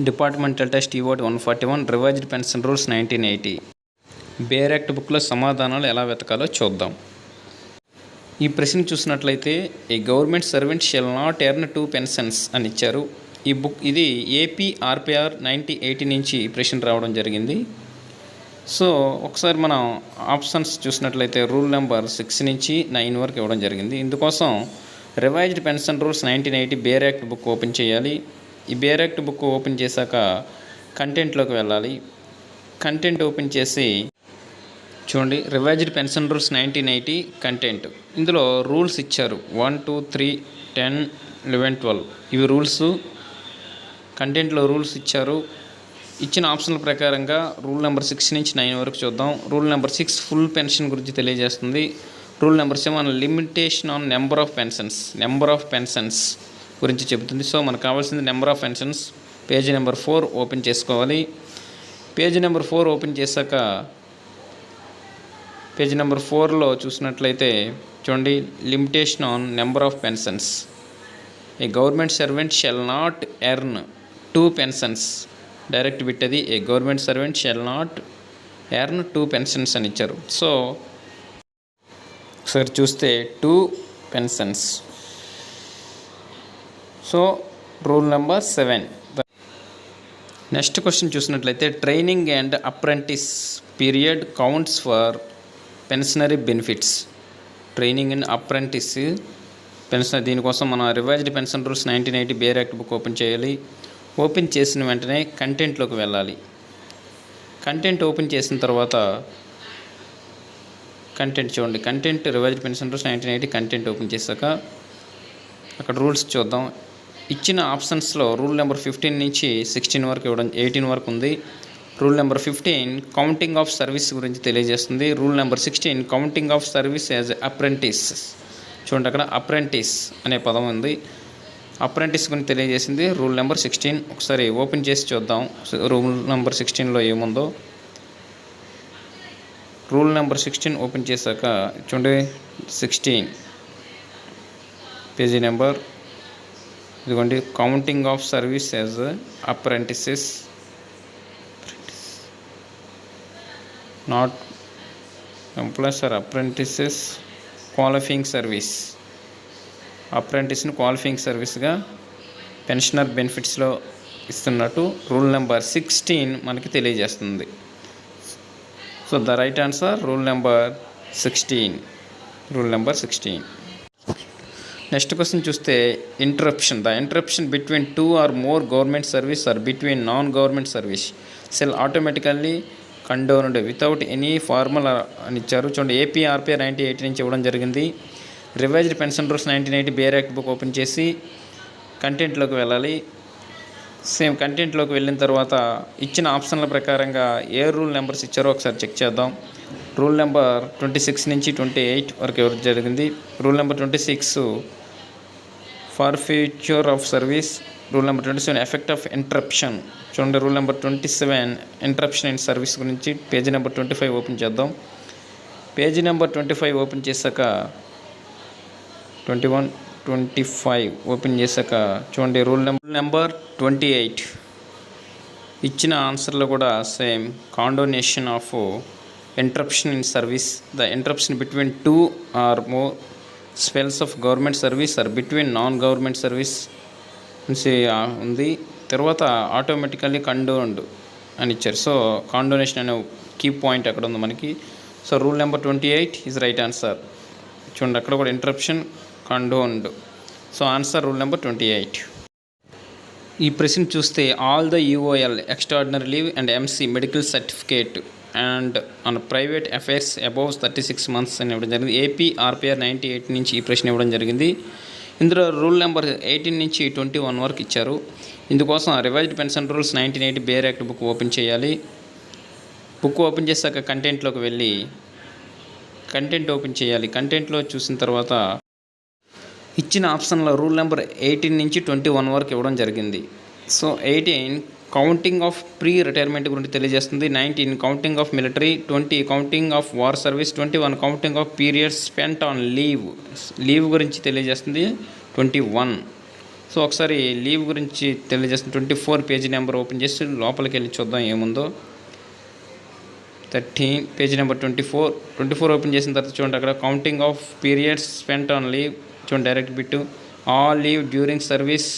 Departmental test ఈవోట్ one forty one revised pension rules nineteen eighty. Bare act బుక్లో సమాధానాలు ఎలా వెతకాలో చూద్దాం. ఈ ప్రశ్న చూసినట్లయితే a government servant shall not earn two pensions అని ఇచ్చారు. ఈ బుక్ ఇది ఏపీ ఆర్పిఆర్ నైంటీ ఎయిటీ నుంచి ఈ ప్రశ్న రావడం జరిగింది. సో ఒకసారి మనం ఆప్షన్స్ చూసినట్లయితే రూల్ నెంబర్ సిక్స్ నుంచి నైన్ వరకు ఇవ్వడం జరిగింది. ఇందుకోసం revised pension rules nineteen eighty bare act book open చేయాలి. ఈ బేరెక్ట్ బుక్ ఓపెన్ చేశాక కంటెంట్లోకి వెళ్ళాలి. కంటెంట్ ఓపెన్ చేసి చూడండి revised pension rules nineteen eighty content. ఇందులో రూల్స్ ఇచ్చారు. One two three ten eleven twelve. ఇవి రూల్స్. కంటెంట్లో రూల్స్ ఇచ్చారు. ఇచ్చిన ఆప్షన్ల ప్రకారంగా రూల్ నెంబర్ సిక్స్ నుంచి నైన్ వరకు చూద్దాం. Rule number six full pension గురించి తెలియజేస్తుంది. Rule number seven limitation on number of pensions. Number of pensions. గురించి చెబుతుంది. సో మనకు కావాల్సింది number of pensions page number four open చేసుకోవాలి. పేజీ నెంబర్ ఫోర్ ఓపెన్ చేశాక పేజీ నెంబర్ ఫోర్లో చూసినట్లయితే చూడండి limitation on number of pensions a government servant shall not earn two pensions direct బిట్టది a government servant shall not earn two pensions అని ఇచ్చారు. So ఒకసారి చూస్తే two pensions so rule number seven. Next question చూసినట్లయితే training and apprentice period counts for pensionary benefits. Training and apprentice pension దీనికోసం మనం revised pension rules nineteen eighty bare act book open చేయాలి. Open చేసిన వెంటనే కంటెంట్లోకి వెళ్ళాలి. Content open చేసిన తర్వాత content చూడండి. Content revised pension rules nineteen eighty content open చేశాక అక్కడ రూల్స్ చూద్దాం. ఇచ్చిన ఆప్షన్స్లో రూల్ నెంబర్ ఫిఫ్టీన్ నుంచి సిక్స్టీన్ వరకు ఇవ్వడం ఎయిటీన్ వరకు ఉంది. Rule number fifteen counting of service గురించి తెలియజేస్తుంది. Rule number sixteen counting of service as apprentice చూడండి అక్కడ అప్రెంటిస్ అనే పదం ఉంది. అప్రెంటిస్ గురించి తెలియజేసింది. రూల్ నెంబర్ సిక్స్టీన్ ఒకసారి ఓపెన్ చేసి చూద్దాం. రూల్ నెంబర్ సిక్స్టీన్లో ఏముందో. రూల్ నెంబర్ సిక్స్టీన్ ఓపెన్ చేశాక చూడండి సిక్స్టీన్. Page number. ఇదిగోండి counting of service as apprentices not employ are apprentices qualifying service అప్రెంటిస్ని qualifying సర్వీస్గా పెన్షనర్ బెనిఫిట్స్లో ఇస్తున్నట్టు రూల్ నెంబర్ సిక్స్టీన్ మనకి తెలియజేస్తుంది. So the right answer rule number sixteen rule number sixteen next question చూస్తే interruption the interruption between two or more government service or between non government service shall automatically condoned without any formal అని ఇచ్చారు చూడండి AP ninety eighty నుంచి ఇవ్వడం జరిగింది. Revised pension rules nineteen eighty bare act book open చేసి కంటెంట్లోకి వెళ్ళాలి. Same కంటెంట్లోకి వెళ్ళిన తర్వాత ఇచ్చిన ఆప్షన్ల ప్రకారంగా ఏ రూల్ నెంబర్స్ ఇచ్చారో ఒకసారి చెక్ చేద్దాం. రూల్ నెంబర్ ట్వంటీ సిక్స్ నుంచి ట్వంటీ ఎయిట్ వరకు ఎవరు జరిగింది? Rule number twenty six forfeiture of service rule number twenty seven effect of interruption. చూడండి rule number twenty seven interruption in service గురించి page number twenty five open చేద్దాం. Page number twenty five open చేశాక twenty one twenty five open చేశాక చూడండి rule number number twenty eight. ఇచ్చిన ఆన్సర్లో కూడా same condonation of interruption in service. The interruption between two or more spells of government service or between non government service ఉంది. తర్వాత automatically condoned అని ఇచ్చారు. So condonation అనే కీ పాయింట్ అక్కడ ఉంది మనకి. So rule number twenty eight is right answer. చూడండి అక్కడ కూడా interruption condoned. So answer rule number twenty eight. ఈ ప్రశ్న చూస్తే all the UOL extraordinary leave and MC medical certificate and on private affairs above thirty six months అని ఇవ్వడం జరిగింది. AP RPR ninety eight నుంచి ఈ ప్రశ్న ఇవ్వడం జరిగింది. ఇందులో రూల్ నెంబర్ ఎయిటీన్ నుంచి ట్వంటీ వన్ వరకు ఇచ్చారు. ఇందుకోసం revised pension rules nineteen eighty bare act book open చేయాలి. బుక్ ఓపెన్ చేశాక కంటెంట్లోకి వెళ్ళి కంటెంట్ ఓపెన్ చేయాలి. కంటెంట్లో చూసిన తర్వాత ఇచ్చిన ఆప్షన్లో రూల్ నెంబర్ ఎయిటీన్ నుంచి ట్వంటీ వన్ వరకు ఇవ్వడం జరిగింది. So eighteen counting of pre retirement గురించి తెలియజేస్తుంది. Nineteen counting of military twenty counting of war service twenty one counting of periods spent on leave leave గురించి తెలియజేస్తుంది ట్వంటీ వన్ సో ఒకసారి leave గురించి తెలియజేస్తున్న twenty four page number open చేసి లోపలికి వెళ్ళి చూద్దాం ఏముందో. Thirteen page number twenty four twenty four open చేసిన తర్వాత చూడండి అక్కడ counting of periods spent on leave చూడండి direct bit all leave during service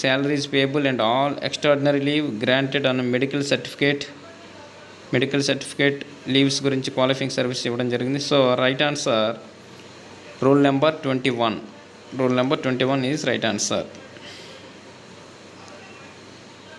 salaries payable and all leave leave granted a medical certificate medical certificate leaves గురించి qualifying service ఇవ్వడం జరిగింది. So right answer rule number twenty one rule number twenty one is right answer